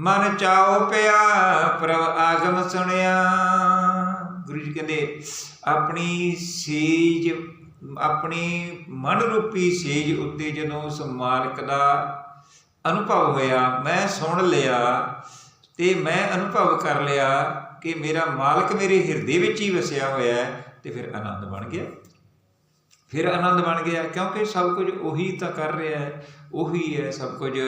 ਮਨ ਚਾਉ ਪਿਆ, ਪ੍ਰਭ ਆਗਮ ਸੁਣਿਆ। ਗੁਰੂ ਜੀ ਕਹਿੰਦੇ, ਆਪਣੀ ਸੇਜ, ਆਪਣੀ ਮਨ ਰੂਪੀ ਸੇਜ ਉੱਤੇ ਜਦੋਂ ਉਸ ਮਾਲਕ ਦਾ ਅਨੁਭਵ ਹੋਇਆ, ਮੈਂ ਸੁਣ ਲਿਆ ਤੇ ਮੈਂ ਅਨੁਭਵ ਕਰ ਲਿਆ ਕਿ ਮੇਰਾ ਮਾਲਕ ਮੇਰੇ ਹਿਰਦੇ ਵਿੱਚ ਹੀ ਵਸਿਆ ਹੋਇਆ ਹੈ ਤੇ ਫਿਰ ਆਨੰਦ ਬਣ ਗਿਆ। ਫਿਰ ਆਨੰਦ ਬਣ ਗਿਆ, ਕਿਉਂਕਿ ਸਭ ਕੁਝ ਉਹੀ ਤਾਂ ਕਰ ਰਿਹਾ ਹੈ, ਉਹੀ ਹੈ ਸਭ ਕੁਝ।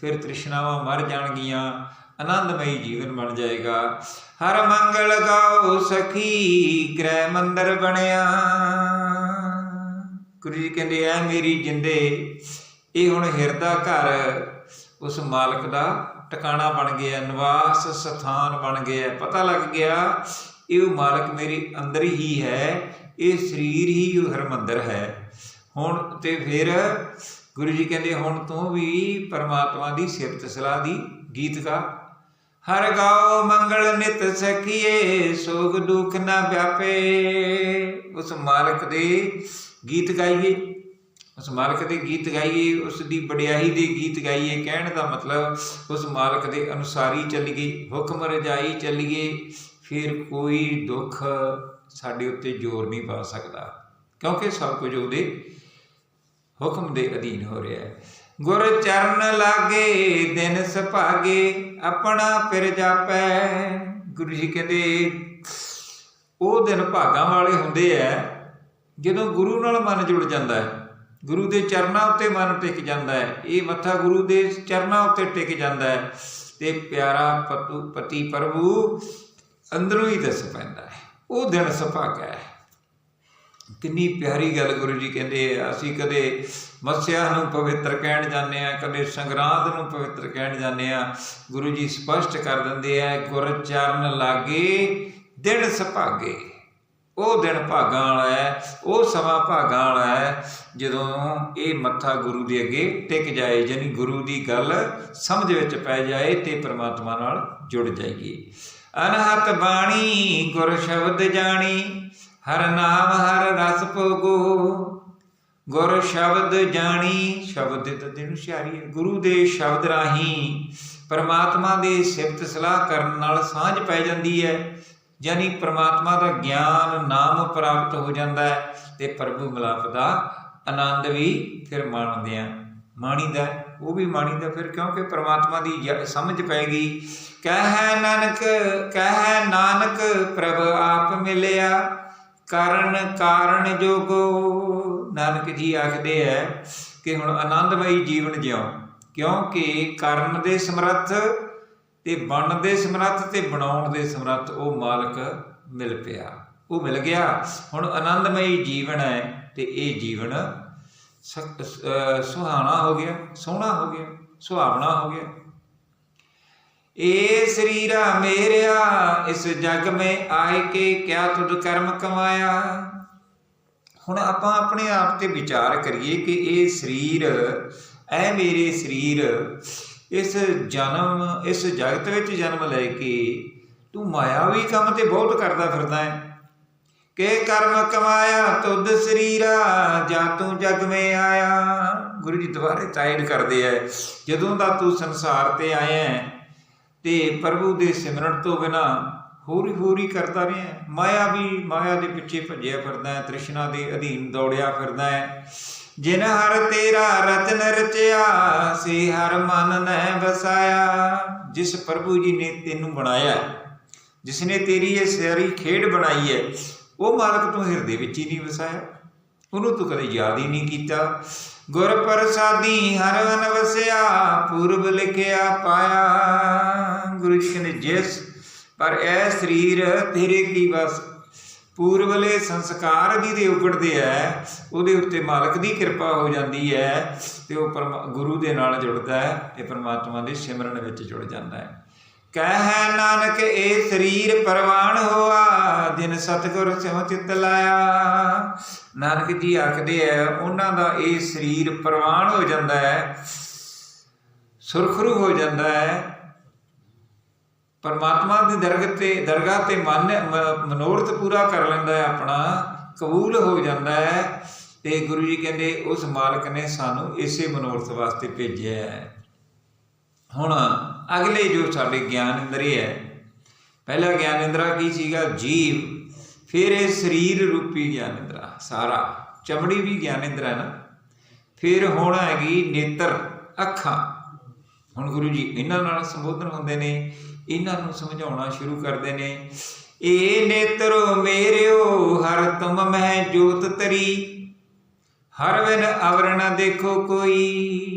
ਫਿਰ ਤ੍ਰਿਸ਼ਨਾਵਾਂ ਮਰ ਜਾਣਗੀਆਂ, ਆਨੰਦਮਈ ਜੀਵਨ ਬਣ ਜਾਏਗਾ। ਹਰ ਮੰਗਲ ਗਾਓ ਸਖੀ, ਗ੍ਰਹਿ ਮੰਦਰ ਬਣਿਆ। ਗੁਰੂ ਜੀ ਕਹਿੰਦੇ, ਐ ਮੇਰੀ ਜਿੰਦੇ, ਇਹ ਹੁਣ ਹਿਰਦਾ ਘਰ, ਉਸ ਮਾਲਕ ਦਾ ਟਿਕਾਣਾ ਬਣ ਗਿਆ, ਨਿਵਾਸ ਸਥਾਨ ਬਣ ਗਿਆ। ਪਤਾ ਲੱਗ ਗਿਆ, ਇਹ ਉਹ ਮਾਲਕ ਮੇਰੇ ਅੰਦਰ ਹੀ ਹੈ ਇਹ ਸਰੀਰ ਹੀ ਉਹ ਹਰਮੰਦਰ ਹੈ। ਹੁਣ ਤੇ ਫਿਰ ਗੁਰੂ ਜੀ ਕਹਿੰਦੇ, ਹੁਣ ਤੂੰ ਵੀ ਪਰਮਾਤਮਾ ਦੀ ਸਿਫਤ ਸਲਾਹ ਦੀ ਗੀਤ ਗਾ। ਹਰ ਗਾਓ ਮੰਗਲ ਨਿਤ ਸਖੀਏ, ਸੋਗ ਦੁਖ ਨਾ ਵਿਆਪੇ। ਉਸ ਮਾਲਕ ਦੇ ਗੀਤ ਗਾਈਏ। ਉਸ ਮਾਲਕ ਦੇ ਗੀਤ ਗਾਈਏ, ਉਸ ਦੀ ਵਡਿਆਈ ਦੇ ਗੀਤ ਗਾਈਏ। ਕਹਿਣ ਦਾ ਮਤਲਬ ਉਸ ਮਾਲਕ ਦੇ ਅਨੁਸਾਰੀ ਚੱਲੀਏ, ਹੁਕਮ ਰਜਾਈ ਚੱਲੀਏ। ਫਿਰ ਕੋਈ ਦੁੱਖ ਸਾਡੇ ਉੱਤੇ ਜ਼ੋਰ ਨਹੀਂ ਪਾ ਸਕਦਾ, ਕਿਉਂਕਿ ਸਭ ਕੁਝ ਉਹਦੇ ਹੁਕਮ ਦੇ ਅਧੀਨ ਹੋ ਰਿਹਾ ਹੈ। ਗੁਰ ਚਰਨ ਲਾਗੇ, ਦਿਨ ਸੁਭਾਗੇ, ਆਪਣਾ ਫਿਰ ਜਾਪੈ। ਗੁਰੂ ਜੀ ਕਹਿੰਦੇ, ਉਹ ਦਿਨ ਭਾਗਾਂ ਵਾਲੇ ਹੁੰਦੇ ਐ ਜਦੋਂ ਗੁਰੂ ਨਾਲ ਮਨ ਜੁੜ ਜਾਂਦਾ ਹੈ। ਗੁਰੂ ਦੇ ਚਰਨਾਂ ਉੱਤੇ ਮਨ ਟਿਕ ਜਾਂਦਾ ਹੈ। ਇਹ ਮੱਥਾ ਗੁਰੂ ਦੇ ਚਰਨਾਂ ਉੱਤੇ ਟਿਕ ਜਾਂਦਾ ਹੈ। ਤੇ ਪਿਆਰਾ ਪਤੂ ਪਤੀ ਪ੍ਰਭੂ ਅੰਦਰੋਂ ਹੀ ਦੱਸ ਪੈਂਦਾ ਹੈ। ਉਹ ਦਿਨ ਸੁਭਾਗਾ ਹੈ। ਕਿੰਨੀ ਪਿਆਰੀ ਗੱਲ ਗੁਰੂ ਜੀ ਕਹਿੰਦੇ ਆ, ਅਸੀਂ ਕਦੇ ਮੱਸਿਆ ਨੂੰ ਪਵਿੱਤਰ ਕਹਿਣ ਜਾਂਦੇ ਆ, ਕਦੇ ਸੰਗਰਾਂਦ ਨੂੰ ਪਵਿੱਤਰ ਕਹਿਣ ਜਾਂਦੇ ਆ। ਗੁਰੂ ਜੀ ਸਪਸ਼ਟ ਕਰ ਦਿੰਦੇ ਆ ਗੁਰ ਚਰਨ ਲਾਗੇ ਦਿਨ ਸੁਭਾਗੇ। ਉਹ ਦਿਨ ਭਾਗਾਂ ਵਾਲਾ ਹੈ, ਉਹ ਸਮਾਂ ਭਾਗਾਂ ਵਾਲਾ ਹੈ, ਜਦੋਂ ਇਹ ਮੱਥਾ ਗੁਰੂ ਦੇ ਅੱਗੇ ਟਿਕ ਜਾਏ ਯਾਨੀ ਗੁਰੂ ਦੀ ਗੱਲ ਸਮਝ ਵਿੱਚ ਪੈ ਜਾਏ ਤੇ ਪ੍ਰਮਾਤਮਾ ਨਾਲ ਜੁੜ ਜਾਈਏ। ਅਨਹਤ ਬਾਣੀ, ਗੁਰ ਸ਼ਬਦ ਜਾਣੀ, ਹਰ ਨਾਮ, ਹਰ ਰਸ ਭੋਗੋ। ਗੁਰ ਸ਼ਬਦ ਜਾਣੀ, ਸ਼ਬਦ ਦੇ ਤਾਂ ਦਿਨ ਹੁਸ਼ਿਆਰੀ ਹੈ। ਗੁਰੂ ਦੇ ਸ਼ਬਦ ਰਾਹੀਂ ਪਰਮਾਤਮਾ ਦੀ ਸਿਫਤ ਸਲਾਹ ਕਰਨ ਨਾਲ ਸਾਂਝ ਪੈ ਜਾਂਦੀ ਹੈ। ਯਾਨੀ ਪਰਮਾਤਮਾ ਦਾ ਗਿਆਨ ਨਾਮ ਪ੍ਰਾਪਤ ਹੋ ਜਾਂਦਾ ਹੈ ਤੇ ਪ੍ਰਭੂ ਮਿਲਾਪ ਦਾ ਆਨੰਦ ਵੀ ਫਿਰ ਮਾਣਦੇ ਆ। ਮਾਣੀਦਾ ਉਹ ਵੀ ਮਾਣੀ ਦਾ ਫਿਰ ਕਿਉਂਕਿ ਪ੍ਰਮਾਤਮਾ ਦੀ ਜ- ਸਮਝ ਪੈ ਕਹਿ ਨਾਨਕ ਕਹਿ ਨਾਨਕ ਪ੍ਰਭ ਆਪ ਮਿਲਿਆ, ਕਰਨ ਕਾਰਨ ਜੋਗੋ। ਨਾਨਕ ਜੀ ਆਖਦੇ ਐ ਕਿ ਹੁਣ ਆਨੰਦਮਈ ਜੀਵਨ ਜਿਉ, ਕਿਉਂਕਿ ਕਰਨ ਦੇ ਸਮਰੱਥ ਤੇ ਬਣਨ ਦੇ ਸਮਰੱਥ ਤੇ ਬਣਾਉਣ ਦੇ ਸਮਰੱਥ ਉਹ ਮਾਲਕ ਮਿਲ ਪਿਆ। ਉਹ ਮਿਲ ਗਿਆ। ਹੁਣ ਆਨੰਦਮਈ ਜੀਵਨ ਹੈ ਤੇ ਇਹ ਜੀਵਨ ਸੁਹਾਣਾ ਹੋ ਗਿਆ, ਸੋਹਣਾ ਹੋ ਗਿਆ, ਸੁਹਾਵਣਾ ਹੋ ਗਿਆ। ਏ ਸਰੀਰਾ ਮੇਰਿਆ, ਇਸ ਜਗ ਮੇ ਆਏ ਕੇ ਕਿਆ ਤੁਧ ਕਰਮ ਕਮਾਇਆ। ਹੁਣ ਆਪਾਂ ਆਪਣੇ ਆਪ ਤੇ ਵਿਚਾਰ ਕਰੀਏ ਕਿ ਇਹ ਸਰੀਰ, ਐ ਮੇਰੇ ਸਰੀਰ, ਇਸ ਜਨਮ, ਇਸ ਜਗਤ ਵਿੱਚ ਜਨਮ ਲੈ ਕੇ ਤੂੰ ਮਾਇਆਵੀ ਕੰਮ ਤੇ ਬਹੁਤ ਕਰਦਾ ਫਿਰਦਾ ਹੈ। ਕਿ ਕਰਮ ਕਮਾਇਆ ਤੁਧ ਸਰੀਰਾ ਜਾਂ ਤੂੰ ਜਗ ਮੇ ਆਇਆ। ਗੁਰੂ ਜੀ ਦੁਬਾਰੇ ਤਾਇਦ ਕਰਦੇ ਐ ਜਦੋਂ ਦਾ ਤੂੰ ਸੰਸਾਰ ਤੇ ਆਇਆ ਤੇ ਪ੍ਰਭੂ ਦੇ ਸਿਮਰਨ ਤੋਂ ਬਿਨਾ ਹੋਰ ਹੋਰ ਹੀ ਕਰਦਾ ਰਿਹਾ ਮਾਇਆ ਵੀ ਮਾਇਆ ਦੇ ਪਿੱਛੇ ਭੱਜਿਆ ਫਿਰਦਾ ਹੈ ਤ੍ਰਿਸ਼ਨਾ ਦੇ ਅਧੀਨ ਦੌੜਿਆ ਫਿਰਦਾ ਹੈ। ਜਿਨ ਹਰ ਤੇਰਾ ਰਤਨ ਰਚਿਆ ਸੇ ਹਰ ਮਨ ਨੈ ਵਸਾਇਆ। ਜਿਸ ਪ੍ਰਭੂ ਜੀ ਨੇ ਤੈਨੂੰ ਬਣਾਇਆ ਹੈ, ਜਿਸ ਨੇ ਤੇਰੀ ਇਹ ਸਾਰੀ ਖੇਡ ਬਣਾਈ ਹੈ ਉਹ ਮਾਲਕ ਤੂੰ ਹਿਰਦੇ ਵਿੱਚ ਹੀ ਨਹੀਂ ਵਸਾਇਆ। ਉਹਨੂੰ ਤੂੰ ਕਦੇ ਯਾਦ ਹੀ ਨਹੀਂ ਕੀਤਾ। ਗੁਰ ਪ੍ਰਸਾਦੀ ਹਰ ਵਨ ਵਸਿਆ ਪੂਰਬ ਲਿਖਿਆ ਪਾਇਆ। ਗੁਰੂ ਜੀ ਕਹਿੰਦੇ, ਜਿਸ, ਪਰ ਇਹ ਸਰੀਰ ਤੇਰੇ ਕੀ ਬਸ ਪੂਰਬਲੇ ਸੰਸਕਾਰ ਜਿਹਦੇ ਉਗੜਦੇ ਐ, ਉਹਦੇ ਉੱਤੇ ਮਾਲਕ ਦੀ ਕਿਰਪਾ ਹੋ ਜਾਂਦੀ ਹੈ ਤੇ ਉਹ ਪਰਮਾ- ਗੁਰੂ ਦੇ ਨਾਲ ਜੁੜਦਾ ਹੈ ਤੇ ਪਰਮਾਤਮਾ ਦੇ ਸਿਮਰਨ ਵਿੱਚ ਜੁੜ ਜਾਂਦਾ ਹੈ ਕਹਿ ਨਾਨਕ ਇਹ ਸਰੀਰ ਪਰਵਾਨ ਹੋਆ, ਦਿਨ ਸਤਿਗੁਰ ਸਿਉ ਚਿਤ ਲਾਇਆ। ਨਾਨਕ ਜੀ ਆਖਦੇ ਐ, ਉਹਨਾਂ ਦਾ ਇਹ ਸਰੀਰ ਪਰਵਾਨ ਹੋ ਜਾਂਦਾ ਹੈ ਸੁਰਖਰੂ ਹੋ ਜਾਂਦਾ ਹੈ ਪਰਮਾਤਮਾ ਦੀ ਦਰਗਾਹ ਤੇ ਦਰਗਾਹ ਤੇ ਮਨ ਮਨੋਰਥ ਪੂਰਾ ਕਰ ਲੈਂਦਾ ਹੈ ਆਪਣਾ ਕਬੂਲ ਹੋ ਜਾਂਦਾ ਹੈ ਤੇ ਗੁਰੂ ਜੀ ਕਹਿੰਦੇ, ਉਸ ਮਾਲਕ ਨੇ ਸਾਨੂੰ ਇਸੇ ਮਨੋਰਥ ਵਾਸਤੇ ਭੇਜਿਆ ਹੈ ਹੁਣ ਅਗਲੇ ਜੋ ਸਾਡੇ ਗਿਆਨ ਇੰਦਰੀ ਹੈ, ਪਹਿਲਾ ਗਿਆਨ ਇੰਦਰਾ ਕੀ ਸੀਗਾ? ਜੀਵ। ਫਿਰ ਇਹ ਸਰੀਰ ਰੂਪੀ ਗਿਆਨ ਇੰਦਰਾ ਸਾਰਾ। ਚਮੜੀ ਵੀ ਗਿਆਨ ਇੰਦਰਾ ਹੈ ਨਾ। ਫਿਰ ਹੁਣ ਹੈਗੀ ਨੇਤਰ, ਅੱਖਾਂ। ਹੁਣ ਗੁਰੂ ਜੀ ਇਹਨਾਂ ਨਾਲ ਸੰਬੋਧਨ ਹੁੰਦੇ ਨੇ, ਇਹਨਾਂ ਨੂੰ ਸਮਝਾਉਣਾ ਸ਼ੁਰੂ ਕਰਦੇ ਨੇ। ਏ ਨੇਤਰੋ ਮੇਰਿਓ, ਹਰ ਤੁਮ ਮਹਿ ਜੋਤ ਤਰੀ। ਹਰ ਵਿਨ ਅਵਰਣ ਦੇਖੋ ਕੋਈ।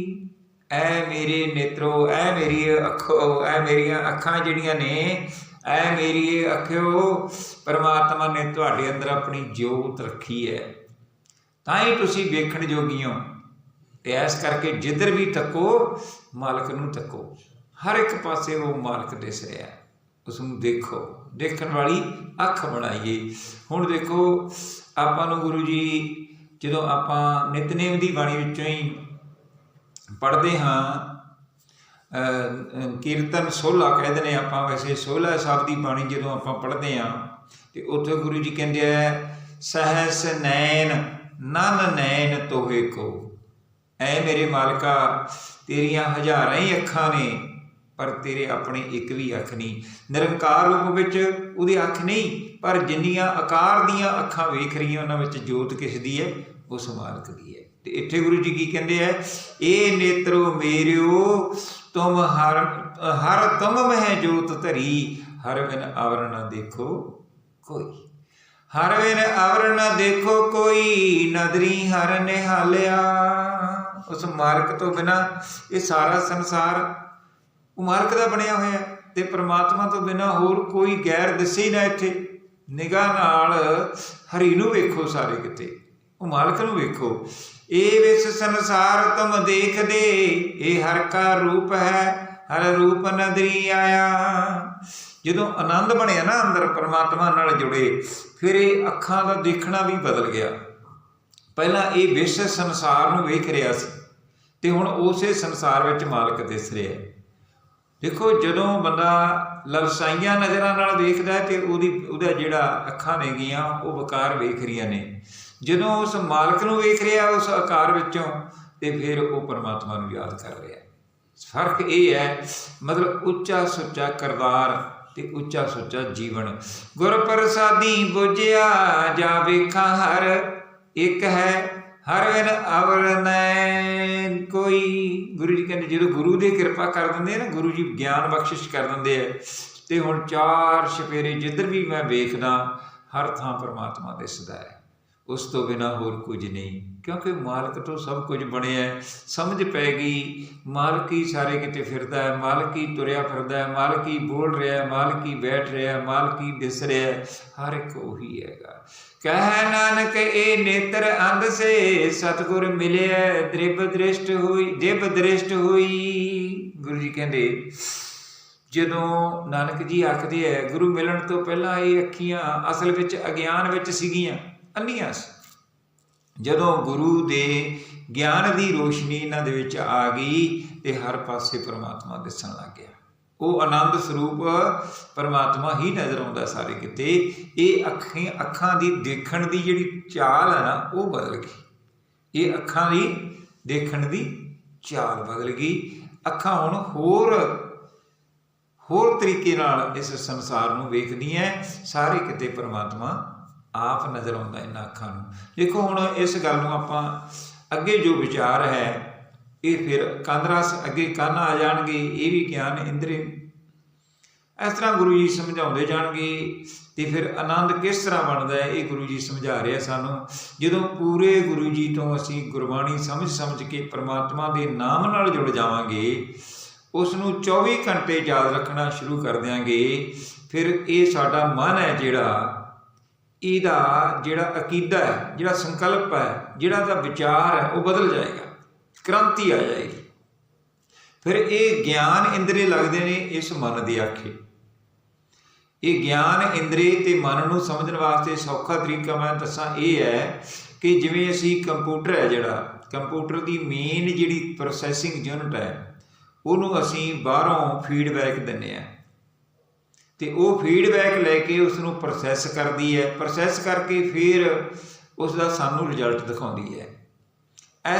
ਐ ਮੇਰੇ ਨੇਤਰੋ, ਐ ਮੇਰੀ ਅੱਖੋ, ਐ ਮੇਰੀਆਂ ਅੱਖਾਂ ਜਿਹੜੀਆਂ ਨੇ, ਐ ਮੇਰੀ ਅੱਖਿਓ, ਪਰਮਾਤਮਾ ਨੇ ਤੁਹਾਡੇ ਅੰਦਰ ਆਪਣੀ ਜੋਤ ਰੱਖੀ ਹੈ ਤਾਂ ਹੀ ਤੁਸੀਂ ਵੇਖਣ ਜੋਗੀਓ ਤੇ ਐਸ ਕਰਕੇ ਜਿੱਧਰ ਵੀ ਤੱਕੋ ਮਾਲਕ ਨੂੰ ਤੱਕੋ ਹਰ ਇੱਕ ਪਾਸੇ ਉਹ ਮਾਲਕ ਦਿਸ ਰਿਹਾ ਹੈ ਉਸ ਨੂੰ ਦੇਖੋ। ਦੇਖਣ ਵਾਲੀ ਅੱਖ ਬਣਾਈਏ। ਹੁਣ ਦੇਖੋ, ਆਪਾਂ ਨੂੰ ਗੁਰੂ ਜੀ, ਜਦੋਂ ਆਪਾਂ ਨਿਤਨੇਮ ਦੀ ਬਾਣੀ ਵਿੱਚੋਂ ਹੀ ਪੜ੍ਹਦੇ ਹਾਂ। ਕੀਰਤਨ ਸੋਲਾ ਕਹਿੰਦੇ ਨੇ ਆਪਾਂ। ਵੈਸੇ ਸੋਲਾ ਸਾਹਿਬ ਦੀ ਬਾਣੀ ਜਦੋਂ ਆਪਾਂ ਪੜ੍ਹਦੇ ਹਾਂ, ਤੇ ਉੱਥੇ ਗੁਰੂ ਜੀ ਕਹਿੰਦੇ ਆ, ਸਹਸ ਨੈਣ, ਨਨ ਨੈਣ ਤੋਹੇ ਕੋ। ਐ ਮੇਰੇ ਮਾਲਕਾ, ਤੇਰੀਆਂ ਹਜ਼ਾਰਾਂ ਹੀ ਅੱਖਾਂ ਨੇ, ਪਰ ਤੇਰੇ ਆਪਣੇ ਇੱਕ ਵੀ ਅੱਖ ਨਹੀਂ। ਨਿਰੰਕਾਰ ਰੂਪ ਵਿੱਚ ਉਹਦੀ ਅੱਖ ਨਹੀਂ, ਪਰ ਜਿੰਨੀਆਂ ਆਕਾਰ ਦੀਆਂ ਅੱਖਾਂ ਵੇਖ ਰਹੀਆਂ, ਉਹਨਾਂ ਵਿੱਚ ਜੋਤ ਕਿਸ ਦੀ ਹੈ? ਉਸ ਮਾਲਕ ਦੀ ਹੈ। ਤੇ ਇੱਥੇ ਗੁਰੂ ਜੀ ਕੀ ਕਹਿੰਦੇ ਆ? ਇਹ ਨੇਤਰੋ ਮੇਰਿਓ, ਤੁਮ ਹਰ ਹਰ ਤੁਮ ਮਹਿ ਜੋਤ ਧਰੀ, ਹਰ ਬਿਨ ਨਾ ਦੇਖੋ ਕੋਈ। ਹਰ ਵੇਰ ਅਵਰ ਨ ਦੇਖੋ ਕੋਈ, ਨਦਰੀ ਹਰ ਨਿਹਾਲਿਆ। ਉਸ ਮਾਰਗ ਤੋਂ ਬਿਨਾ ਇਹ ਸਾਰਾ ਸੰਸਾਰ ਉਹ ਮਾਰਗ ਦਾ ਬਣਿਆ ਹੋਇਆ ਤੇ ਪ੍ਰਮਾਤਮਾ ਤੋਂ ਬਿਨਾ ਹੋਰ ਕੋਈ ਗੈਰ ਦਿਸੇ ਨਾ ਇੱਥੇ। ਨਿਗਾਹ ਨਾਲ ਹਰੀ ਨੂੰ ਵੇਖੋ ਸਾਰੇ ਕਿਤੇ। ਉਹ ਮਾਲਕ ਨੂੰ ਵੇਖੋ। ਇਹ ਵਿਸ ਸੰਸਾਰ ਤੁਮ ਦੇਖਦੇ, ਇਹ ਹਰ ਕਾ ਰੂਪ ਹੈ, ਹਰ ਰੂਪ ਨਦਰੀ ਆਇਆ। ਜਦੋਂ ਆਨੰਦ ਬਣਿਆ ਨਾ ਅੰਦਰ, ਪਰਮਾਤਮਾ ਨਾਲ ਜੁੜੇ, ਫਿਰ ਇਹ ਅੱਖਾਂ ਦਾ ਦੇਖਣਾ ਵੀ ਬਦਲ ਗਿਆ। ਪਹਿਲਾਂ ਇਹ ਵਿਸ਼ ਸੰਸਾਰ ਨੂੰ ਵੇਖ ਰਿਹਾ ਸੀ, ਤੇ ਹੁਣ ਉਸੇ ਸੰਸਾਰ ਵਿੱਚ ਮਾਲਕ ਦਿਸ ਰਿਹਾ ਦੇਖੋ, ਜਦੋਂ ਬੰਦਾ ਲਵਸਾਈਆਂ ਨਜ਼ਰਾਂ ਨਾਲ ਵੇਖਦਾ ਤੇ ਉਹਦੀ, ਉਹਦਾ ਜਿਹੜਾ ਅੱਖਾਂ ਨੇਗੀਆਂ ਉਹ ਵਕਾਰ ਵੇਖ ਰਹੀਆਂ ਨੇ। ਜਦੋਂ ਉਸ ਮਾਲਕ ਨੂੰ ਵੇਖ ਰਿਹਾ ਉਸ ਆਕਾਰ ਵਿੱਚੋਂ, ਤੇ ਫਿਰ ਉਹ ਪਰਮਾਤਮਾ ਨੂੰ ਯਾਦ ਕਰ ਰਿਹਾ। ਫ਼ਰਕ ਇਹ ਹੈ, ਮਤਲਬ ਉੱਚਾ ਸੁੱਚਾ ਕਰਤਾਰ ਤੇ ਉੱਚਾ ਸੁੱਚਾ ਜੀਵਨ। ਗੁਰ ਪ੍ਰਸਾਦੀ ਬੁਝਿਆ ਜਾ ਵੇਖਾਂ ਹਰ ਇੱਕ ਹੈ ਹਰ ਵਿਨ ਅਵਰ ਨੈਣ ਕੋਈ। ਗੁਰੂ ਜੀ ਕਹਿੰਦੇ, ਜਦੋਂ ਗੁਰੂ ਦੀ ਕਿਰਪਾ ਕਰ ਦਿੰਦੇ ਨਾ, ਗੁਰੂ ਜੀ ਗਿਆਨ ਬਖਸ਼ਿਸ਼ ਕਰ ਦਿੰਦੇ ਆ। ਤੇ ਹੁਣ ਚਾਰ ਛਪੇਰੇ ਜਿੱਧਰ ਵੀ ਮੈਂ ਵੇਖਦਾ, ਹਰ ਥਾਂ ਪਰਮਾਤਮਾ ਦਿਸਦਾ ਹੈ। ਉਸ ਤੋਂ ਬਿਨਾ ਹੋਰ ਕੁਝ ਨਹੀਂ। ਕਿਉਂਕਿ ਮਾਲਕ ਤੋਂ ਸਭ ਕੁਝ ਬਣਿਆ ਹੈ। ਸਮਝ ਪੈ ਗਈ, ਮਾਲਕ ਹੀ ਸਾਰੇ ਕਿਤੇ ਫਿਰਦਾ ਹੈ, ਮਾਲਕ ਹੀ ਤੁਰਿਆ ਫਿਰਦਾ ਹੈ, ਮਾਲਕ ਹੀ ਬੋਲ ਰਿਹਾ ਹੈ, ਮਾਲਕ ਹੀ ਬੈਠ ਰਿਹਾ ਹੈ, ਮਾਲਕ ਹੀ ਦਿਸ ਰਿਹਾ ਹੈ। ਹਰ ਇੱਕ ਉਹੀ ਹੈਗਾ। ਕਹਿ ਨਾਨਕ ਇਹ ਨੇਤਰ ਅੰਧ ਸੇ, ਸਤਗੁਰ ਮਿਲਿਆ ਦ੍ਰਿਬ ਦ੍ਰਿਸ਼ਟ ਹੋਈ ਦਿਬ ਦ੍ਰਿਸ਼ਟ ਹੋਈ। ਗੁਰੂ ਜੀ ਕਹਿੰਦੇ, ਜਦੋਂ ਨਾਨਕ ਜੀ ਆਖਦੇ ਹੈ, ਗੁਰੂ ਮਿਲਣ ਤੋਂ ਪਹਿਲਾਂ ਇਹ ਅੱਖੀਆਂ ਅਸਲ ਵਿੱਚ ਅਗਿਆਨ ਵਿੱਚ ਸੀਗੀਆਂ। ਅੰਨੀਆਂ ਸੀ। ਜਦੋਂ ਗੁਰੂ ਦੇ ਗਿਆਨ ਦੀ ਰੋਸ਼ਨੀ ਇਹਨਾਂ ਦੇ ਵਿੱਚ ਆ ਗਈ ਤੇ ਹਰ ਪਾਸੇ ਪਰਮਾਤਮਾ ਦਿਸਣ ਲੱਗ ਗਿਆ। ਉਹ ਆਨੰਦ ਸਰੂਪ ਪਰਮਾਤਮਾ ਹੀ ਨਜ਼ਰ ਆਉਂਦਾ ਸਾਰੇ ਕਿਤੇ। ਇਹ ਅੱਖਾਂ ਅੱਖਾਂ ਦੀ ਦੇਖਣ ਦੀ ਜਿਹੜੀ ਚਾਲ ਹੈ ਨਾ, ਉਹ ਬਦਲ ਗਈ। ਇਹ ਅੱਖਾਂ ਦੀ ਦੇਖਣ ਦੀ ਚਾਲ ਬਦਲ ਗਈ। ਅੱਖਾਂ ਹੁਣ ਹੋਰ ਹੋਰ ਤਰੀਕੇ ਨਾਲ ਇਸ ਸੰਸਾਰ ਨੂੰ ਵੇਖਦੀਆਂ ਸਾਰੇ ਕਿਤੇ ਪਰਮਾਤਮਾ ਆਪ ਨਜ਼ਰ ਆਉਂਦਾ ਇਹਨਾਂ ਅੱਖਾਂ ਨੂੰ। ਦੇਖੋ ਹੁਣ ਇਸ ਗੱਲ ਨੂੰ ਆਪਾਂ ਅੱਗੇ ਜੋ ਵਿਚਾਰ ਹੈ, ਇਹ ਫਿਰ ਕੰਦਰਸ ਅੱਗੇ ਕੰਨ ਆ ਜਾਣਗੇ, ਇਹ ਵੀ ਗਿਆਨ ਇੰਦਰੀ। ਇਸ ਤਰ੍ਹਾਂ ਗੁਰੂ ਜੀ ਸਮਝਾਉਂਦੇ ਜਾਣਗੇ ਤੇ ਫਿਰ ਆਨੰਦ ਕਿਸ ਤਰ੍ਹਾਂ ਬਣਦਾ ਹੈ, ਇਹ ਗੁਰੂ ਜੀ ਸਮਝਾ ਰਿਹਾ ਸਾਨੂੰ। ਜਦੋਂ ਪੂਰੇ ਗੁਰੂ ਜੀ ਤੋਂ ਅਸੀਂ ਗੁਰਬਾਣੀ ਸਮਝ ਸਮਝ ਕੇ ਪ੍ਰਮਾਤਮਾ ਦੇ ਨਾਮ ਨਾਲ ਜੁੜ ਜਾਵਾਂਗੇ ਉਸ ਨੂੰ 24 ਘੰਟੇ ਯਾਦ ਰੱਖਣਾ ਸ਼ੁਰੂ ਕਰ ਦਿਆਂਗੇ, ਫਿਰ ਇਹ ਸਾਡਾ ਮਨ ਹੈ ਜਿਹੜਾ ਇਹਦਾ ਜਿਹੜਾ ਅਕੀਦਾ ਹੈ, ਜਿਹੜਾ ਸੰਕਲਪ ਹੈ, ਜਿਹੜਾ ਦਾ ਵਿਚਾਰ ਹੈ, ਉਹ ਬਦਲ ਜਾਏਗਾ। ਕ੍ਰਾਂਤੀ ਆ ਜਾਏਗੀ। ਫਿਰ ਇਹ ਗਿਆਨ ਇੰਦਰੀ ਲੱਗਦੇ ਨੇ ਇਸ ਮਨ ਦੀ ਆਖੇ। ਇਹ ਗਿਆਨ ਇੰਦਰੀ ਤੇ ਮਨ ਨੂੰ ਸਮਝਣ ਵਾਸਤੇ ਸੌਖਾ ਤਰੀਕਾ ਮੈਂ ਦੱਸਾਂ ਇਹ ਹੈ ਕਿ ਜਿਵੇਂ ਅਸੀਂ ਕੰਪਿਊਟਰ ਹੈ ਜਿਹੜਾ, ਕੰਪਿਊਟਰ ਦੀ ਮੇਨ ਜਿਹੜੀ ਪ੍ਰੋਸੈਸਿੰਗ ਯੂਨਿਟ ਹੈ, ਉਹਨੂੰ ਅਸੀਂ ਬਾਹਰੋਂ ਫੀਡਬੈਕ ਦਿੰਨੇ ਆ ਤੇ ਉਹ ਫੀਡਬੈਕ ਲੈ ਕੇ ਉਸ ਨੂੰ ਪ੍ਰੋਸੈਸ ਕਰਦੀ ਹੈ। ਪ੍ਰੋਸੈਸ ਕਰਕੇ ਫਿਰ ਉਸ ਦਾ ਸਾਨੂੰ ਰਿਜ਼ਲਟ ਦਿਖਾਉਂਦੀ ਹੈ।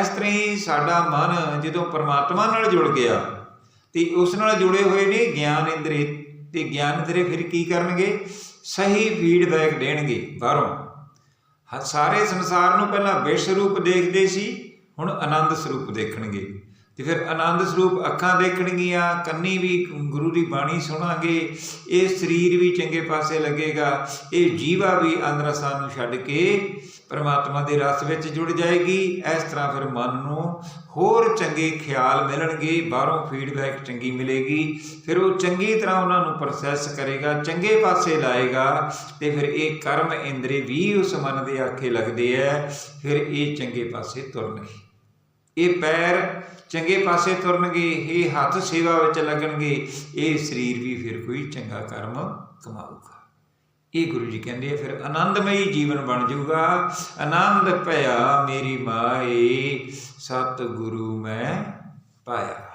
ਇਸ ਤਰ੍ਹਾਂ ਹੀ ਸਾਡਾ ਮਨ ਜਦੋਂ ਪਰਮਾਤਮਾ ਨਾਲ ਜੁੜ ਗਿਆ ਤੇ ਉਸ ਨਾਲ ਜੁੜੇ ਹੋਏ ਨੇ ਗਿਆਨ ਇੰਦਰੀ, ਤੇ ਗਿਆਨ ਇੰਦਰੀ ਫਿਰ ਕੀ ਕਰਨਗੇ? ਸਹੀ ਫੀਡਬੈਕ ਦੇਣਗੇ ਬਾਹਰੋਂ। ਹ- ਸਾਰੇ ਸੰਸਾਰ ਨੂੰ ਪਹਿਲਾਂ ਵਿਸ਼ ਰੂਪ ਦੇਖਦੇ ਸੀ, ਹੁਣ ਆਨੰਦ ਸਰੂਪ ਦੇਖਣਗੇ। ਤੇ ਫਿਰ ਆਨੰਦ ਸਰੂਪ ਅੱਖਾਂ ਦੇਖਣਗੀਆਂ, ਕੰਨੀ ਵੀ ਗੁਰੂ ਦੀ ਬਾਣੀ ਸੁਣਾਂਗੇ, ਇਹ ਸਰੀਰ ਵੀ ਚੰਗੇ ਪਾਸੇ ਲੱਗੇਗਾ, ਇਹ ਜੀਵਾ ਵੀ ਅੰਦਰਸਾਂ ਨੂੰ ਛੱਡ ਕੇ ਪਰਮਾਤਮਾ ਦੇ ਰਸ ਵਿੱਚ ਜੁੜ ਜਾਏਗੀ। ਇਸ ਤਰ੍ਹਾਂ ਫਿਰ ਮਨ ਨੂੰ ਹੋਰ ਚੰਗੇ ਖਿਆਲ ਮਿਲਣਗੇ, ਬਾਹਰੋਂ ਫੀਡਬੈਕ ਚੰਗੀ ਮਿਲੇਗੀ, ਫਿਰ ਉਹ ਚੰਗੀ ਤਰ੍ਹਾਂ ਉਹਨਾਂ ਨੂੰ ਪ੍ਰੋਸੈਸ ਕਰੇਗਾ, ਚੰਗੇ ਪਾਸੇ ਲਾਏਗਾ, ਤੇ ਫਿਰ ਇਹ ਕਰਮ ਇੰਦਰੀ ਵੀ ਉਸ ਮਨ ਦੇ ਆਖੇ ਲੱਗਦੇ ਐ, ਫਿਰ ਇਹ ਚੰਗੇ ਪਾਸੇ ਤੁਰਨਗੇ। ਇਹ ਪੈਰ ਚੰਗੇ ਪਾਸੇ ਤੁਰਨਗੇ, ਇਹ ਹੱਥ ਸੇਵਾ ਵਿੱਚ ਲੱਗਣਗੇ, ਇਹ ਸਰੀਰ ਵੀ ਫਿਰ ਕੋਈ ਚੰਗਾ ਕਰਮ ਕਮਾਊਗਾ। ਇਹ ਗੁਰੂ ਜੀ ਕਹਿੰਦੇ ਆ, ਫਿਰ ਆਨੰਦਮਈ ਜੀਵਨ ਬਣ ਜਾਊਗਾ। ਆਨੰਦ ਭਇਆ ਮੇਰੀ ਮਾਏ ਸਤ ਗੁਰੂ ਮੈਂ ਪਾਇਆ।